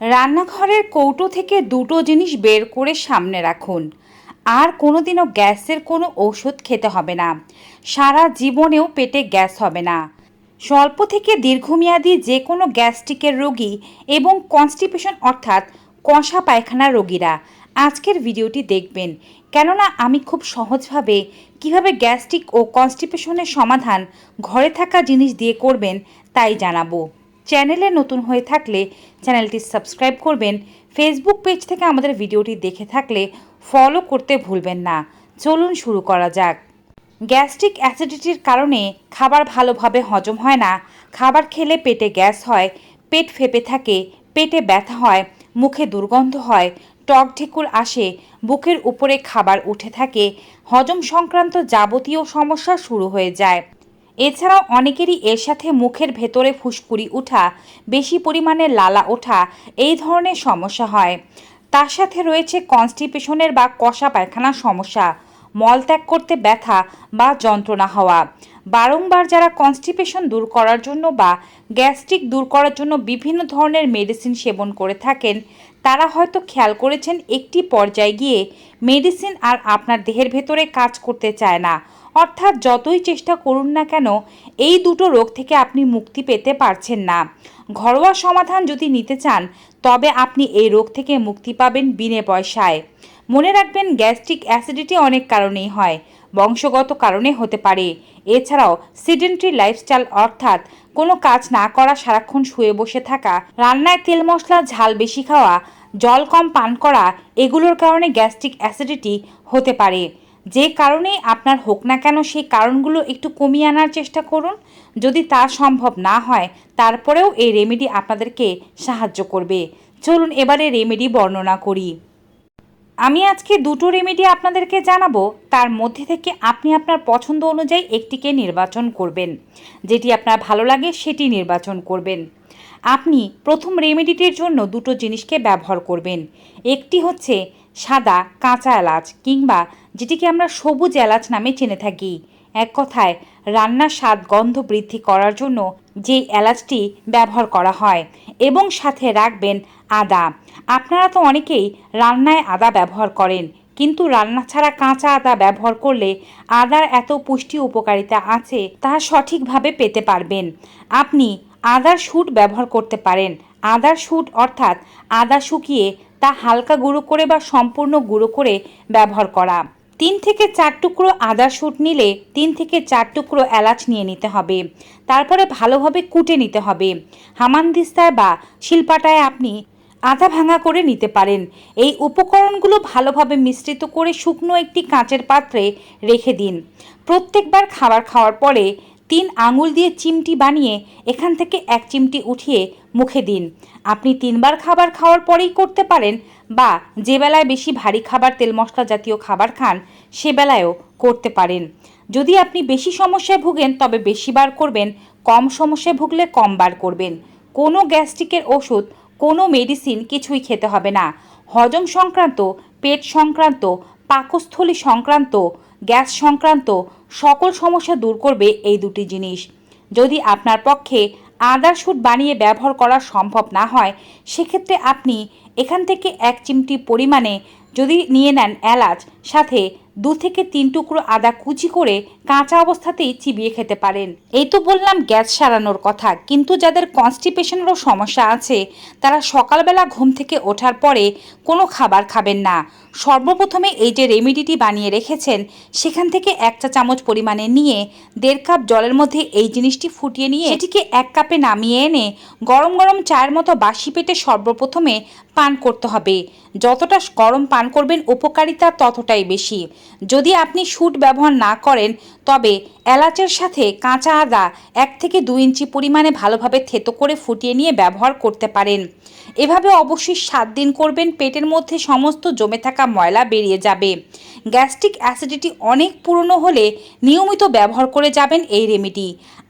রান্নাঘরের কৌটো থেকে দুটো জিনিস বের করে সামনে রাখুন। আর কোনোদিনও গ্যাসের কোনো ঔষধ খেতে হবে না। সারা জীবনেও পেটে গ্যাস হবে না। স্বল্প থেকে দীর্ঘমেয়াদী যে কোনো গ্যাস্ট্রিকের রোগী এবং কনস্টিপেশন অর্থাৎ কষা পায়খানা রোগীরা আজকের ভিডিওটি দেখবেন। কেননা আমি খুব সহজভাবে কীভাবে গ্যাস্ট্রিক ও কনস্টিপেশনের সমাধান ঘরে থাকা জিনিস দিয়ে করবেন তাই জানাব। চ্যানেলে নতুন হয়ে থাকলে চ্যানেলটি সাবস্ক্রাইব করবেন। ফেসবুক পেজ থেকে আমাদের ভিডিওটি দেখে থাকলে ফলো করতে ভুলবেন না। চলুন শুরু করা যাক। গ্যাস্ট্রিক অ্যাসিডিটির কারণে খাবার ভালোভাবে হজম হয় না। খাবার খেলে পেটে গ্যাস হয়, পেট ফেপে থাকে, পেটে ব্যথা হয়, মুখে দুর্গন্ধ হয়, টক ঢেকুর আসে, বুকের উপরে খাবার উঠে থাকে, হজম সংক্রান্ত যাবতীয় সমস্যা শুরু হয়ে যায়। এছাড়াও অনেকেরই এর সাথে মুখের ভেতরে ফুসকুড়ি ওঠা বেশি পরিমাণে লালা ওঠা এই ধরনের সমস্যা হয়। তার সাথে রয়েছে কনস্টিপেশনের বা কষা পায়খানার সমস্যা মলত্যাগ করতে ব্যথা বা যন্ত্রণা হওয়া। বারংবার যারা কনস্টিপেশন দূর করার জন্য বা গ্যাস্ট্রিক দূর করার জন্য বিভিন্ন ধরনের মেডিসিন সেবন করে থাকেন তারা হয়তো খেয়াল করেছেন একটি পর্যায়ে গিয়ে মেডিসিন আর আপনার দেহের ভেতরে কাজ করতে চায় না। অর্থাৎ যতই চেষ্টা করুন না কেন, এই দুটো রোগ থেকে আপনি মুক্তি পেতে পারছেন না। ঘরোয়া সমাধান যদি নিতে চান, তবে আপনি এই রোগ থেকে মুক্তি পাবেন বিনে পয়সায়। মনে রাখবেন গ্যাস্ট্রিক অ্যাসিডিটি অনেক কারণেই হয়, বংশগত কারণে হতে পারে। এছাড়াও সিডেন্টারি লাইফস্টাইল অর্থাৎ কোনো কাজ না করা, সারাক্ষণ শুয়ে বসে থাকা, রান্নায় তেল মশলা, ঝাল বেশি খাওয়া, জল কম পান করা, এগুলোর কারণে গ্যাস্ট্রিক অ্যাসিডিটি হতে পারে। যে কারণেই আপনার হোক না কেন সেই কারণগুলো একটু কমিয়ে আনার চেষ্টা করুন। যদি তা সম্ভব না হয়, তারপরেও এই রেমেডি আপনাদেরকে সাহায্য করবে। চলুন এবারে রেমেডি বর্ণনা করি। আমি আজকে দুটো রেমেডি আপনাদেরকে জানাব। তার মধ্যে থেকে আপনি আপনার পছন্দ অনুযায়ী একটিকে নির্বাচন করবেন। যেটি আপনার ভালো লাগে সেটি নির্বাচন করবেন। আপনি প্রথম রেমেডিটির জন্য দুটো জিনিসকে ব্যবহার করবেন। একটি হচ্ছে সাদা, কাঁচা এলাচ কিংবা যেটিকে আমরা সবুজ এলাচ নামে চেনে থাকি। এক কথায়, রান্নার স্বাদ গন্ধ বৃদ্ধি করার জন্য যে এলাচটি ব্যবহার করা হয় এবং সাথে রাখবেন আদা। আপনারা তো অনেকেই রান্নায় আদা ব্যবহার করেন, কিন্তু রান্না ছাড়া কাঁচা আদা ব্যবহার করলে আদার এত পুষ্টি উপকারিতা আছে তা সঠিকভাবে পেতে পারবেন। আপনি আদার শুট ব্যবহার করতে পারেন। আদার শুট অর্থাৎ আদা শুকিয়ে তা হালকা গুঁড়ো করে বা সম্পূর্ণ গুঁড়ো করে ব্যবহার করা। তিন থেকে চার টুকরো আদা শুট নিলে তিন থেকে চার টুকরো এলাচ নিয়ে নিতে হবে। তারপরে ভালোভাবে কুটে নিতে হবে। হামানদিস্তায় বা শিলপাটায় আপনি আধা ভাঙা করে নিতে পারেন। এই উপকরণগুলো ভালোভাবে মিশ্রিত করে শুকনো একটি কাঁচের পাত্রে রেখে দিন। প্রত্যেকবার খাবার খাওয়ার পরে তিন আঙুল দিয়ে চিমটি বানিয়ে এখান থেকে এক চিমটি উঠিয়ে মুখে দিন। আপনি তিনবার খাবার খাওয়ার পরেই করতে পারেন বা যে বেলায় বেশি ভারী খাবার তেল মশলা জাতীয় খাবার খান, সে বেলায়ও করতে পারেন। যদি আপনি বেশি সমস্যায় ভুগেন, তবে বেশি বার করবেন, কম সমস্যায় ভুগলে কম বার করবেন। কোনো গ্যাস্ট্রিকের ওষুধ, কোনো মেডিসিন কিছুই খেতে হবে না। হজম সংক্রান্ত, পেট সংক্রান্ত, পাকস্থলী সংক্রান্ত, গ্যাস সংক্রান্ত সকল সমস্যা দূর করবে এই দুটি জিনিস। যদি আপনার পক্ষে আদার সুট বানিয়ে ব্যবহার করা সম্ভব না হয়, সেক্ষেত্রে আপনি এখান থেকে এক চিমটি পরিমাণে যদি নিয়ে নেন এলাচ, সাথে দু থেকে তিন টুকরো আদা কুচি করে কাঁচা অবস্থাতেই চিবিয়ে খেতে পারেন। এই তো বললাম গ্যাস সারানোর কথা, কিন্তু যাদের কনস্টিপেশনেরও সমস্যা আছে, তারা সকালবেলা ঘুম থেকে ওঠার পরে কোনো খাবার খাবেন না। সর্বপ্রথমে এই যে রেমিডিটি বানিয়ে রেখেছেন, সেখান থেকে এক চা চামচ পরিমাণে নিয়ে দেড় কাপ জলের মধ্যে এই জিনিসটি ফুটিয়ে নিয়ে এটিকে এক কাপে নামিয়ে এনে গরম গরম চায়ের মতো বাসি পেটে সর্বপ্রথমে পান করতে হবে। যতটা গরম পান করবেন, উপকারিতা ততটাই বেশি। যদি আপনি শুট ব্যবহার না করেন, তবে এলাচের সাথে কাঁচা আদা এক থেকে দু ইঞ্চি পরিমাণে ভালোভাবে থেতো করে ফুটিয়ে নিয়ে ব্যবহার করতে পারেন। এভাবে অবশ্যই সাত দিন করবেন, পেটের মধ্যে সমস্ত জমে থাকা ময়লা বেরিয়ে যাবে। গ্যাস্ট্রিক অ্যাসিডিটি অনেক পুরনো হলে নিয়মিত ব্যবহার করে যাবেন এই রেমেডি।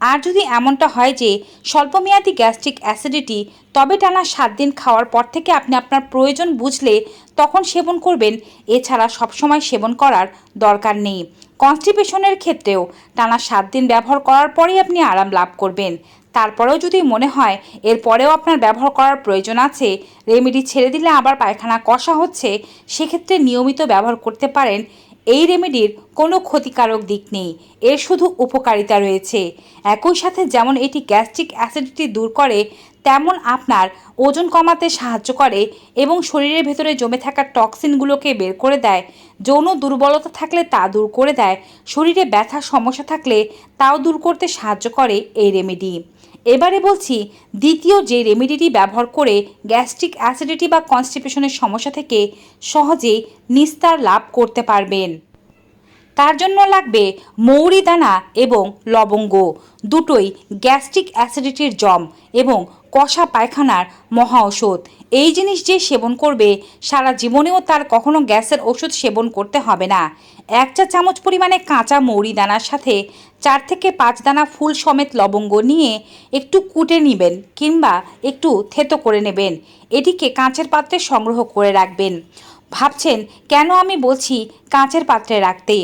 আর যদি এমনটা হয় যে স্বল্পমেয়াদী গ্যাস্ট্রিক অ্যাসিডিটি তবে টানা সাত দিন খাওয়ার পর থেকে আপনি আপনার প্রয়োজন বুঝলে তখন সেবন করবেন। এছাড়া সবসময় সেবন করার দরকার নেই। কনস্টিপেশনের ক্ষেত্রেও টানা সাত দিন ব্যবহার করার পরেই আপনি আরাম লাভ করবেন। তারপরেও যদি মনে হয় এরপরেও আপনার ব্যবহার করার প্রয়োজন আছে, রেমেডি ছেড়ে দিলে আবার পায়খানা কষা হচ্ছে, সেক্ষেত্রে নিয়মিত ব্যবহার করতে পারেন এই রেমেডির কোনো ক্ষতিকারক দিক নেই। এর শুধু উপকারিতা রয়েছে। একই সাথে যেমন এটি গ্যাস্ট্রিক অ্যাসিডিটি দূর করে, তেমন আপনার ওজন কমাতে সাহায্য করে এবং শরীরের ভেতরে জমে থাকা টক্সিনগুলোকে বের করে দেয়। যৌন দুর্বলতা থাকলে তা দূর করে দেয়। শরীরে ব্যথার সমস্যা থাকলে তাও দূর করতে সাহায্য করে এই রেমেডি এবারে বলছি, দ্বিতীয় যে রেমেডিটি ব্যবহার করে গ্যাস্ট্রিক অ্যাসিডিটি বা কনস্টিপেশনের সমস্যা থেকে সহজেই নিস্তার লাভ করতে পারবেন। তার জন্য লাগবে মৌরি দানা এবং লবঙ্গ, দুটোই গ্যাস্ট্রিক অ্যাসিডিটির জম এবং কষা পায়খানার মহা ওষুধ এই জিনিস যে সেবন করবে, সারা জীবনেও তার কখনো গ্যাসের ওষুধ সেবন করতে হবে না। এক চা চামচ পরিমাণে কাঁচা মৌরি দানার সাথে চার থেকে পাঁচ দানা ফুল সমেত লবঙ্গ নিয়ে একটু কুটে নেবেন কিংবা একটু থেতো করে নেবেন। এটিকে কাঁচের পাত্রে সংগ্রহ করে রাখবেন। ভাবছেন, কেন আমি বলছি কাঁচের পাত্রে রাখতে?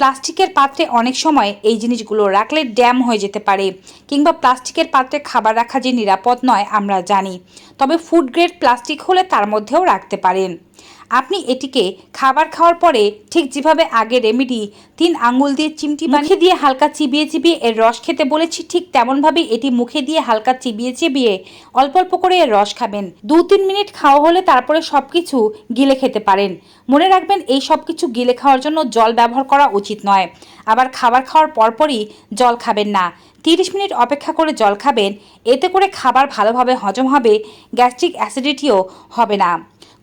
প্লাস্টিকের পাত্রে অনেক সময় এই জিনিসগুলো রাখলে ড্যাম হয়ে যেতে পারে, কিংবা প্লাস্টিকের পাত্রে খাবার রাখা যে নিরাপদ নয় আমরা জানি, তবে ফুড গ্রেড প্লাস্টিক হলে তার মধ্যেও রাখতে পারেন। আপনি এটিকে খাবার খাওয়ার পরে ঠিক যেভাবে আগে রেমেডি তিন আঙুল দিয়ে চিমটি মুখে দিয়ে হালকা চিবিয়ে চিবিয়ে এর রস খেতে বলেছি ঠিক তেমনভাবে এটি মুখে দিয়ে হালকা চিবিয়ে চিবিয়ে অল্প অল্প করে এর রস খাবেন। দু তিন মিনিট খাওয়া হলে তারপরে সব কিছু গিলে খেতে পারেন। মনে রাখবেন এই সব কিছু গিলে খাওয়ার জন্য জল ব্যবহার করা উচিত নয়। আবার খাবার খাওয়ার পরপরই জল খাবেন না। তিরিশ মিনিট অপেক্ষা করে জল খাবেন। এতে করে খাবার ভালোভাবে হজম হবে গ্যাস্ট্রিক অ্যাসিডিটিও হবে না।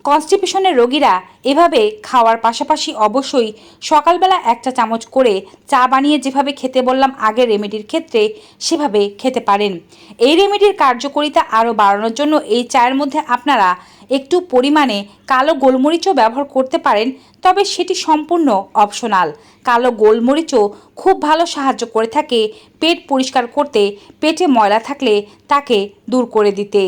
কনস্টিপেশনের রোগীরা এভাবে খাওয়ার পাশাপাশি অবশ্যই সকালবেলা একটা চামচ করে চা বানিয়ে যেভাবে খেতে বললাম আগের রেমেডির ক্ষেত্রে সেভাবে খেতে পারেন। এই রেমেডির কার্যকারিতা আরও বাড়ানোর জন্য এই চায়ের মধ্যে আপনারা একটু পরিমাণে কালো গোলমরিচও ব্যবহার করতে পারেন, তবে সেটি সম্পূর্ণ অপশনাল। কালো গোলমরিচও খুব ভালো সাহায্য করে থাকে পেট পরিষ্কার করতে, পেটে ময়লা থাকলে তাকে দূর করে দিতে।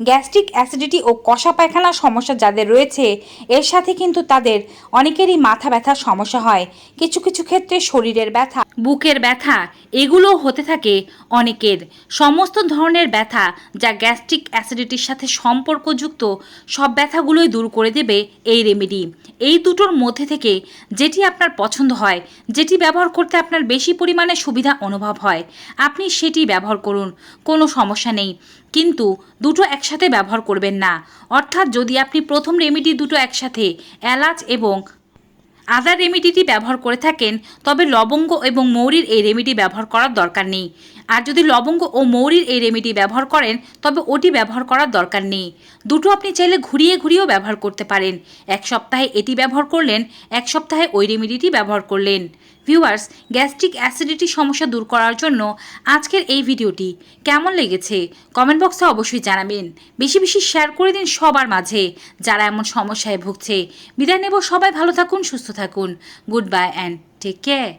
গ্যাস্ট্রিক অ্যাসিডিটি ও কষা পায়খানার সমস্যা যাদের রয়েছে, এর সাথে কিন্তু তাদের অনেকেরই মাথা ব্যথার সমস্যা হয়। কিছু কিছু ক্ষেত্রে শরীরের ব্যথা বুকের ব্যথা এগুলো হতে থাকে অনেকের। সমস্ত ধরনের ব্যথা যা গ্যাস্ট্রিক অ্যাসিডিটির সাথে সম্পর্কযুক্ত, সব ব্যথাগুলোই দূর করে দেবে এই রেমেডি এই দুটোর মধ্যে থেকে যেটি আপনার পছন্দ হয়, যেটি ব্যবহার করতে আপনার বেশি পরিমাণে সুবিধা অনুভব হয়, আপনি সেটি ব্যবহার করুন, কোনো সমস্যা নেই। কিন্তু দুটো একসাথে ব্যবহার করবেন না। অর্থাৎ যদি আপনি প্রথম রেমেডি দুটো একসাথে, এলাচ এবং আদার রেমিডিটি ব্যবহার করে থাকেন, তবে লবঙ্গ এবং মৌরির এই রেমিডি ব্যবহার করার দরকার নেই। আর যদি লবঙ্গ ও মৌরির এই রেমিডি ব্যবহার করেন, তবে ওটি ব্যবহার করার দরকার নেই। দুটো আপনি চাইলে ঘুরিয়ে ঘুরিয়েও ব্যবহার করতে পারেন। এক সপ্তাহে এটি ব্যবহার করলেন, এক সপ্তাহে ওই রেমিডিটি ব্যবহার করলেন। ভিউয়ার্স গ্যাস্ট্রিক অ্যাসিডিটি সমস্যা দূর করার জন্য আজকের এই ভিডিওটি কেমন লেগেছে? কমেন্ট বক্সে অবশ্যই জানাবেন। বেশি বেশি শেয়ার করে দিন সবার মাঝে যারা এমন সমস্যায় ভুগছে। বিদায় নেব সবাই, ভালো থাকুন, সুস্থ থাকুন। Good bye and take care